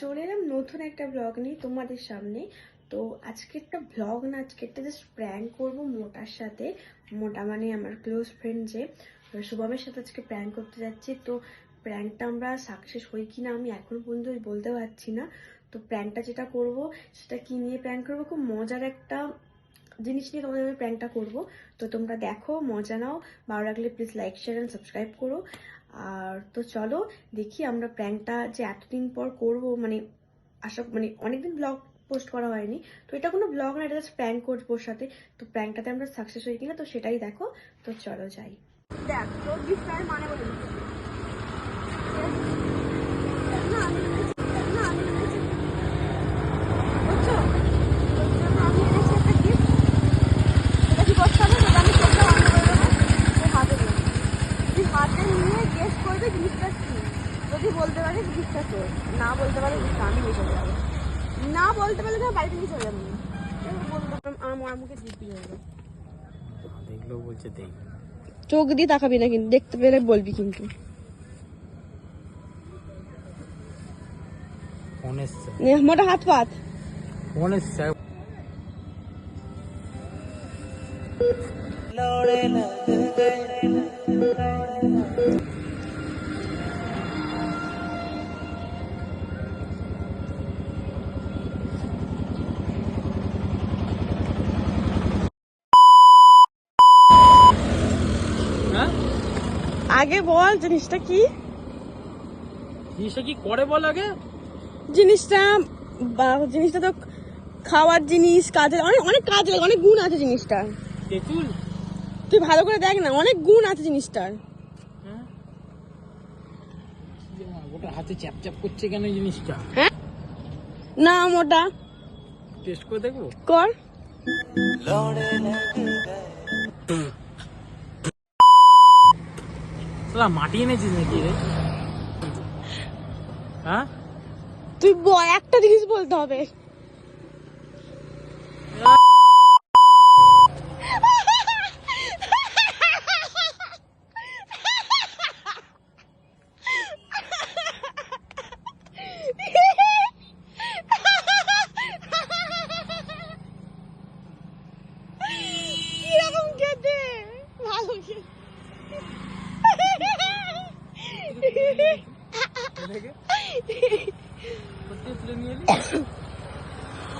চলে এলাম নতুন একটা ব্লগ নিয়ে তোমাদের সামনে। তো আজকে একটা ব্লগ না আজকে একটা জাস্ট প্র্যাঙ্ক করব মোটার সাথে। মোটা মানে আমার ক্লোজ ফ্রেন্ড যে শুভমের সাথে আজকে প্র্যাঙ্ক করতে যাচ্ছি। তো প্র্যাঙ্কটা আমরা সাকসেস হই কি না আমি এখন পর্যন্ত বলতে পারছি না। তো প্র্যাঙ্কটা যেটা করব, সেটা কি নিয়ে প্র্যাঙ্ক করব? খুব মজার একটা জিনিস নিয়ে তোমাদের আমি প্র্যাঙ্কটা করব। তো তোমরা দেখো, মজা নাও। ভালো লাগলে please like share and subscribe করো। আর তো চলো, দেখি আমরা প্র্যাঙ্কটা যে এতদিন পর করব মানে আশা মানে অনেকদিন ব্লগ পোস্ট করা হয়নি। তো এটা কোনো ব্লগ না, এটা জাস্ট প্র্যাঙ্ক করব ওর সাথে। তো প্র্যাঙ্কটাতে আমরা সাকসেস হয়ে কিনা, তো সেটাই দেখো। তো চলো যাই। দেখ মানে হাতে নিয়ে গেস করবে জিনিসটা কি যদি বলতে পারে জিনিসটা তোর না বলতে পারে জিনিসটা আমি নিয়ে চলে যাব না বলতে পারলে তো বাড়িতে নিয়ে চলে যাব আমার মার মুখে দিব্যি যাবে দেখল বলছে দেখ চোখ দিয়ে তাকাবি না কিন্তু দেখতে পেলে বলবি কিন্তু মোটা হাত পাত এসছে হ্যাঁ আগে বল জিনিসটা কি? জিনিসটা কি করে বল আগে? জিনিসটা বা- জিনিসটা তো খাওয়ার জিনিস কাজের অনেক অনেক কাজ লাগে অনেক গুণ আছে জিনিসটার। তেঁতুল? তুই ভালো করে দেখ না অনেক গুণ আছে জিনিসটার হ্যাঁ কি হাতে চ্যাপ চ্যাপ করছে কেন জিনিসটা? হ্যাঁ? না মোটা। টেস্ট করে দেখব? কর। তোরা মাটি এনেছিস নাকি রে? হ্যাঁ? তুই বল একটা জিনিস বলতে হবে।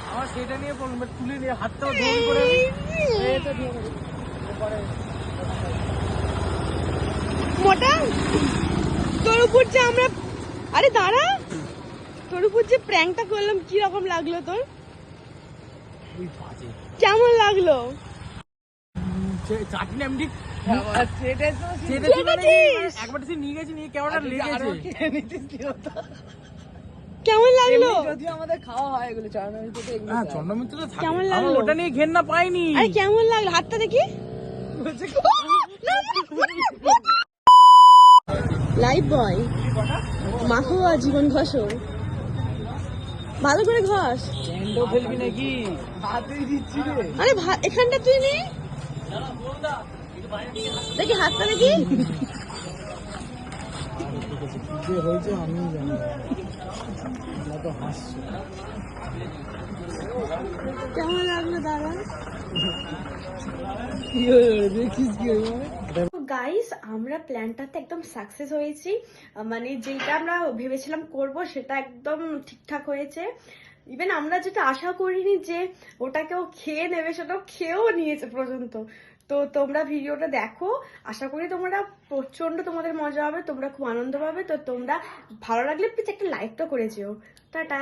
আমার সেটা নিয়ে বলুন তুলে নিয়ে হাতটাও দৌড় করে এই দিয়ে মোটা তোর উপর যে আমরা আরে দাঁড়া। তোর উপর যে প্র্যাঙ্কটা করলাম কি রকম লাগল তোর? কেমন লাগল? চাটনি নাকি? একবার নিয়ে গেছি নিয়ে কেমন লেগেছে। কেমন লাগল? যদিও আমাদের খাওয়া হয় এগুলো চারণের হ্যাঁ চন্দ্রমিত্র কেমন লাগল? ওটা নিয়ে ঘেন্না পাইনি। আরে কেমন লাগল? হাতটা দেখি। লাইফ বয় মাখো জীবন ঘষো। ভালো করে ঘষ। ফেলবি নাকি? দিচ্ছি আরে ভা- এখানটা তুই নে। দেখি, হাতটা দেখি। হয়েছে আমি জানি তো হাসছি কেমন লাগল দাদা? দেখিস কি গাইস আমরা প্ল্যানটাতে একদম সাকসেস হয়েছি। মানে যেটা আমরা ভেবেছিলাম করব, সেটা একদম ঠিকঠাক হয়েছে। ইভেন আমরা যেটা আশা করিনি যে ওটা কেউ খেয়ে নেবে, সেটাও খেয়েও নিয়েছে পর্যন্ত। তো তোমরা ভিডিওটা দেখো। আশা করি তোমরা প্রচণ্ড তোমাদের মজা হবে, তোমরা খুব আনন্দ পাবে। তো তোমরা ভালো লাগলে প্লিজ একটা লাইক তো করে যেও। টাটা।